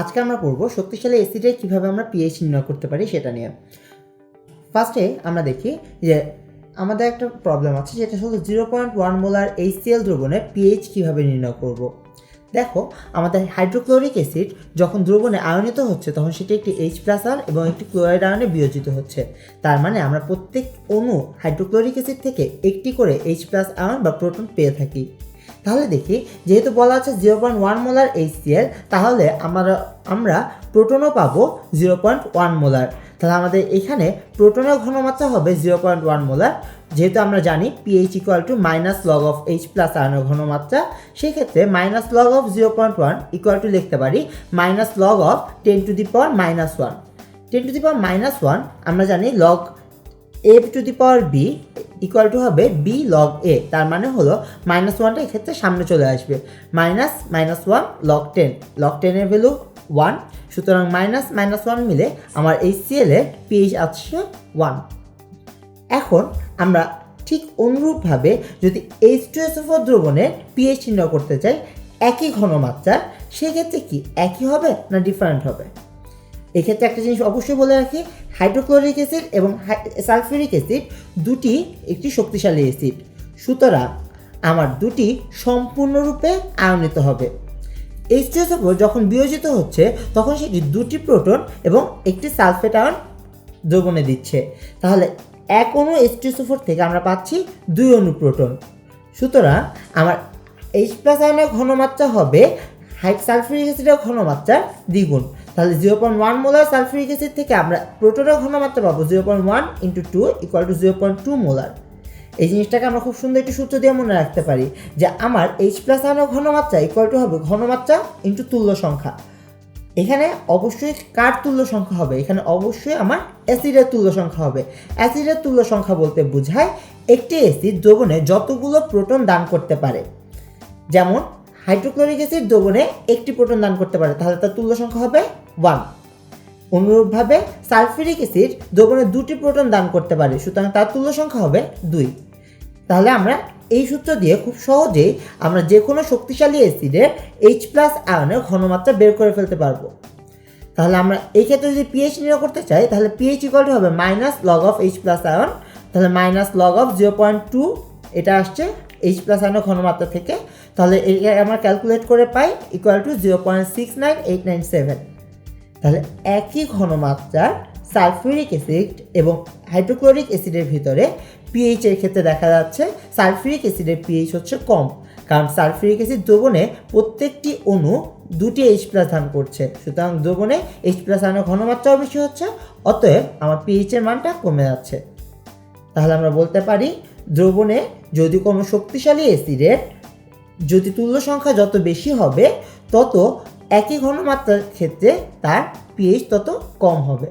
আজকে আমরা পড়ব শক্তিশালী অ্যাসিডে কীভাবে আমরা পিএইচ নির্ণয় করতে পারি সেটা নিয়ে। ফার্স্টে আমরা দেখি যে আমাদের একটা প্রবলেম আছে যেটা হলো zero point one molar HCl দ্রবণে পিএইচ কীভাবে নির্ণয় করব। দেখো, আমাদের হাইড্রোক্লোরিক অ্যাসিড যখন দ্রবণে আয়নিত হচ্ছে, তখন সেটি একটি এইচ প্লাস আয়ন এবং একটি ক্লোরাইড আয়নে বিয়োজিত হচ্ছে। তার মানে আমরা প্রত্যেক অণু হাইড্রোক্লোরিক অ্যাসিড থেকে একটি করে এইচ প্লাস আয়ন বা প্রোটন পেয়ে থাকি। তাহলে দেখি, যেহেতু বলা আছে zero point one molar HCl তাহলে আমরা আমরা প্রোটনও পাবো জিরো পয়েন্ট ওয়ান মোলার তাহলে আমাদের এখানে প্রোটনের ঘনমাত্রা হবে জিরো পয়েন্ট ওয়ান মোলার যেহেতু আমরা জানি pH equal to minus log of H plus আয়নের ঘনমাত্রা, সেক্ষেত্রে minus log of zero point one equal to লিখতে পারি minus log of ten to the power minus one ten to the power minus one আমরা জানি log A to the power B equal to হবে B log এ তার মানে হলো minus ওয়ানটা এক্ষেত্রে সামনে চলে আসবে। Minus minus one log ten log টেনের ভ্যালু ওয়ান সুতরাং মাইনাস মাইনাস ওয়ান মিলে আমার এই সিএল এর পিএইচ আসছে ওয়ান এখন আমরা ঠিক অনুরূপভাবে যদি এইচ টু এস ফোর দ্রবণের পিএইচ নির্ণয় করতে চাই, একই ঘনমাত্রা সেক্ষেত্রে কি একই হবে না ডিফারেন্ট হবে? এক্ষেত্রে একটা জিনিস অবশ্যই বলে রাখি, হাইড্রোক্লোরিক অ্যাসিড এবং সালফিউরিক অ্যাসিড দুটি একটি শক্তিশালী অ্যাসিড। সুতরাং আমার দুটি সম্পূর্ণরূপে আয়নিত হবে। এইচ টু যখন বিয়োজিত হচ্ছে, তখন সেটি দুটি প্রোটন এবং একটি সালফেট আয়ন দ্রবণে দিচ্ছে। তাহলে এক অণু এইচ টু থেকে আমরা পাচ্ছি দুই অণু প্রোটন। সুতরাং আমার এইচ প্লাস আয়নের ঘনমাত্রা হবে হাইট সালফিউরিক অ্যাসিডের ঘনমাত্রা দ্বিগুণ। তাহলে zero point one molar sulphuric acid থেকে আমরা প্রোটনের ঘনমাত্রা পাবো zero point one into two equal to zero point two molar এই জিনিসটাকে আমরা খুব সুন্দর একটি সূত্র দিয়ে মনে রাখতে পারি যে আমার এইচ প্লাস আয়নের ঘনমাত্রা ইকুয়াল টু হবে ঘনমাত্রা ইন্টু তুল্য সংখ্যা। এখানে অবশ্যই কার তুল্য সংখ্যা হবে? এখানে অবশ্যই আমার অ্যাসিডের তুল্য সংখ্যা হবে। অ্যাসিডের তুল্য সংখ্যা বলতে বোঝায় একটি অ্যাসিড দ্রবণে যতগুলো প্রোটন দান করতে পারে। যেমন হাইড্রোক্লোরিক অ্যাসিড দ্রবণে একটি প্রোটন দান করতে পারে, তাহলে তার তুল্য সংখ্যা হবে ওয়ান। অনুরূপভাবে সালফিউরিক অ্যাসিড দ্রবণে দুটি প্রোটন দান করতে পারে, সুতরাং তার তুল্য সংখ্যা হবে দুই। তাহলে আমরা এই সূত্র দিয়ে খুব সহজেই আমরা যে কোনো শক্তিশালী অ্যাসিডের এইচ প্লাস আয়নের ঘনমাত্রা বের করে ফেলতে পারব। তাহলে আমরা এই ক্ষেত্রে যদি পিএইচ নির্ণয় করতে চাই, তাহলে পিএইচ ইকুয়ালটি হবে minus log of H plus ion তাহলে minus log of zero point two এটা আসছে এইচ প্লাস আয়নের ঘনমাত্রা থেকে। তাহলে এটা আমরা ক্যালকুলেট করে পাই equal to zero point six nine eight nine seven তাহলে একই ঘনমাত্রার সালফিউরিক অ্যাসিড এবং হাইড্রোক্লোরিক অ্যাসিডের ভিতরে পিএইচ এর ক্ষেত্রে দেখা যাচ্ছে সালফিউরিক অ্যাসিডের পিএইচ হচ্ছে কম। কারণ সালফিউরিক অ্যাসিড দ্রবণে প্রত্যেকটি অণু দুটি এইচ প্লাস ধান করছে। সুতরাং দ্রবণে এইচ প্লাস আয়নের ঘনমাত্রাও বেশি হচ্ছে, অতএব আমার পিএইচ এর মানটা কমে যাচ্ছে। তাহলে আমরা বলতে পারি দ্রবণে যদি কোনো শক্তিশালী অ্যাসিডের যদি তুল্য সংখ্যা যত বেশি হবে, তত একই ঘনমাত্রার ক্ষেত্রে তার পিএইচ তত কম হবে।